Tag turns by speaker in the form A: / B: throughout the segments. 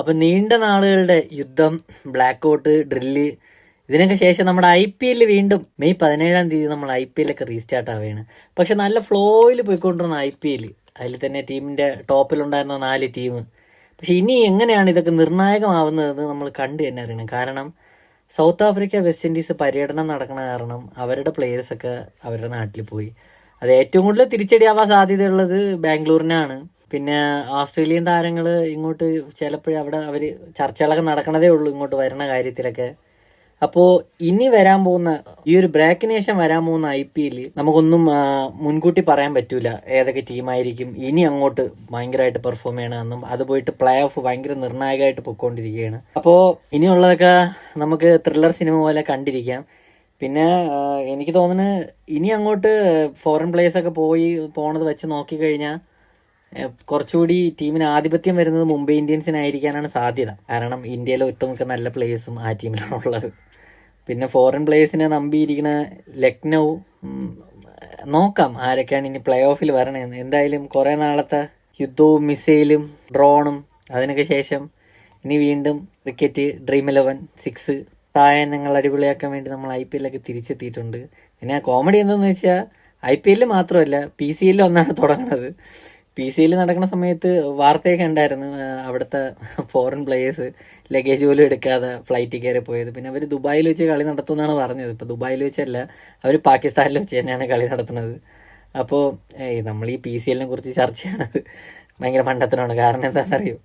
A: അപ്പം നീണ്ട നാളുകളുടെ യുദ്ധം ബ്ലാക്ക് ഔട്ട് ഡ്രില്ല് ഇതിനൊക്കെ ശേഷം നമ്മുടെ ഐ പി എല്ലിൽ വീണ്ടും മെയ് പതിനേഴാം തീയതി നമ്മൾ ഐ പി എല്ലൊക്കെ റീസ്റ്റാർട്ട് ആവുകയാണ്. പക്ഷെ നല്ല ഫ്ലോയിൽ പോയിക്കൊണ്ടിരുന്ന ഐ പി എൽ അതിൽ തന്നെ ടീമിന്റെ ടോപ്പിലുണ്ടായിരുന്ന നാല് ടീം പക്ഷെ ഇനി എങ്ങനെയാണ് ഇതൊക്കെ നിർണായകമാവുന്നതെന്ന് നമ്മൾ കണ്ടു തന്നെ അറിയണം. കാരണം സൗത്ത് ആഫ്രിക്ക വെസ്റ്റ് ഇൻഡീസ് പര്യടനം നടക്കണ കാരണം അവരുടെ പ്ലെയേഴ്സൊക്കെ അവരുടെ നാട്ടിൽ പോയി. അത് ഏറ്റവും കൂടുതൽ തിരിച്ചടിയാവാൻ സാധ്യതയുള്ളത് ബാംഗ്ലൂരിനാണ്. പിന്നെ ഓസ്ട്രേലിയൻ താരങ്ങൾ ഇങ്ങോട്ട് ചിലപ്പോഴും അവിടെ അവർ ചർച്ചകളൊക്കെ നടക്കണതേ ഉള്ളൂ ഇങ്ങോട്ട് വരുന്ന കാര്യത്തിലൊക്കെ. അപ്പോൾ ഇനി വരാൻ പോകുന്ന ഈ ഒരു ബ്രേക്കിന് ശേഷം വരാൻ പോകുന്ന ഐ പി എല്ലിൽ നമുക്കൊന്നും മുൻകൂട്ടി പറയാൻ പറ്റൂല ഏതൊക്കെ ടീമായിരിക്കും ഇനി അങ്ങോട്ട് ഭയങ്കരമായിട്ട് പെർഫോം ചെയ്യണമെന്നും അത് പോയിട്ട് പ്ലേ ഓഫ് ഭയങ്കര നിർണായകമായിട്ട് പൊയ്ക്കൊണ്ടിരിക്കുകയാണ്. അപ്പോൾ ഇനിയുള്ളതൊക്കെ നമുക്ക് ത്രില്ലർ സിനിമ പോലെ കണ്ടിരിക്കാം. പിന്നെ എനിക്ക് തോന്നുന്നത് ഇനി അങ്ങോട്ട് ഫോറിൻ പ്ലേസൊക്കെ പോയി പോണത് വെച്ച് നോക്കിക്കഴിഞ്ഞാൽ കുറച്ചുകൂടി ടീമിന് ആധിപത്യം വരുന്നത് മുംബൈ ഇന്ത്യൻസിനായിരിക്കാനാണ് സാധ്യത. കാരണം ഇന്ത്യയിലെ ഒട്ടുമിക്ക നല്ല പ്ലേയേഴ്സും ആ ടീമിലാണ് ഉള്ളത്. പിന്നെ ഫോറിൻ പ്ലേയേഴ്സിനെ നമ്പിയിരിക്കുന്ന ലക്നൗ നോക്കാം ആരൊക്കെയാണ് ഇനി പ്ലേ ഓഫിൽ വരണേന്ന്. എന്തായാലും കുറേ നാളത്തെ യുദ്ധവും മിസൈലും ഡ്രോണും അതിനൊക്കെ ശേഷം ഇനി വീണ്ടും ക്രിക്കറ്റ് ഡ്രീം ഇലവൻ സിക്സ് സായനങ്ങൾ അടിപൊളിയാക്കാൻ വേണ്ടി നമ്മൾ ഐ പി എല്ലൊക്കെ തിരിച്ചെത്തിയിട്ടുണ്ട്. പിന്നെ കോമഡി എന്താണെന്ന് വെച്ചാൽ ഐ പി എല്ലിൽ മാത്രമല്ല പി സി എല്ലിൽ ഒന്നാണ് തുടങ്ങുന്നത് പി സി എല്ലിൽ നടക്കുന്ന സമയത്ത് വാർത്തയൊക്കെ ഉണ്ടായിരുന്നു അവിടുത്തെ ഫോറിൻ പ്ലേയേഴ്സ് ലഗേജ് പോലും എടുക്കാതെ ഫ്ലൈറ്റിൽ കയറി പോയത്. പിന്നെ അവർ ദുബായിൽ വെച്ച് കളി നടത്തുമെന്നാണ് പറഞ്ഞത്. ഇപ്പോൾ ദുബായിൽ വെച്ചല്ല അവർ പാകിസ്ഥാനിൽ വെച്ച് തന്നെയാണ് കളി നടത്തുന്നത്. അപ്പോൾ നമ്മൾ ഈ പി സി എല്ലിനെ കുറിച്ച് ചർച്ച ചെയ്യണത് ഭയങ്കര മണ്ടത്തരമാണ്. കാരണം എന്താണെന്നറിയോ?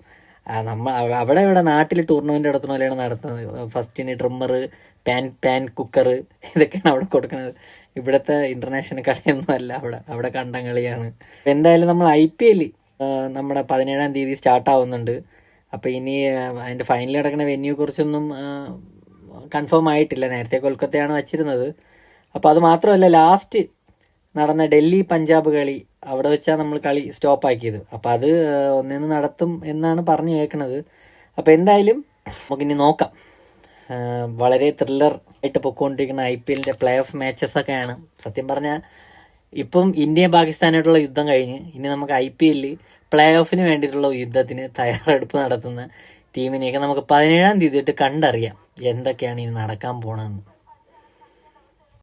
A: അറിയും നമ്മൾ അവ- അവിടെ ഇവിടെ നാട്ടിൽ ടൂർണമെന്റ് നടത്തുന്ന പോലെയാണ് നടത്തുന്നത്. ഫസ്റ്റിന് ട്രിമ്മർ പാൻ പാൻ കുക്കർ ഇതൊക്കെയാണ് അവിടെ കൊടുക്കുന്നത്. ഇവിടുത്തെ ഇന്റർനാഷണൽ കളിയൊന്നും അല്ല അവിടെ അവിടെ കണ്ടം കളിയാണ് എന്തായാലും നമ്മൾ ഐ പി എൽ നമ്മുടെ പതിനേഴാം തീയതി സ്റ്റാർട്ട് ആവുന്നുണ്ട്. അപ്പോൾ ഇനി അതിന്റെ ഫൈനൽ നടക്കുന്ന വെന്യൂ കുറിച്ചൊന്നും കൺഫേം ആയിട്ടില്ല. നേരത്തെ കൊൽക്കത്തയാണ് വച്ചിരുന്നത്. അപ്പോൾ അത് മാത്രമല്ല ലാസ്റ്റ് നടന്ന ഡൽഹി പഞ്ചാബ് കളി അവിടെ വെച്ചാണ് നമ്മൾ കളി സ്റ്റോപ്പ് ആക്കിയത്. അപ്പോൾ അത് ഒന്നിന്ന് നടത്തും എന്നാണ് പറഞ്ഞു കേൾക്കുന്നത് അപ്പോൾ എന്തായാലും നമുക്കിനി നോക്കാം. വളരെ ത്രില്ലർ ആയിട്ട് പൊക്കോണ്ടിരിക്കുന്ന ഐ പി എല്ലിന്റെ പ്ലേ ഓഫ് മാച്ചസ് ഒക്കെയാണ്. സത്യം പറഞ്ഞാൽ ഇപ്പം ഇന്ത്യയും പാകിസ്ഥാനായിട്ടുള്ള യുദ്ധം കഴിഞ്ഞ് ഇനി നമുക്ക് ഐ പി എല്ലിൽ പ്ലേ ഓഫിന് വേണ്ടിയിട്ടുള്ള യുദ്ധത്തിന് തയ്യാറെടുപ്പ് നടത്തുന്ന ടീമിനെയൊക്കെ നമുക്ക് പതിനേഴാം തീയതി തൊട്ട് കണ്ടറിയാം. എന്തൊക്കെയാണ് ഇനി നടക്കാൻ പോണതെന്ന്.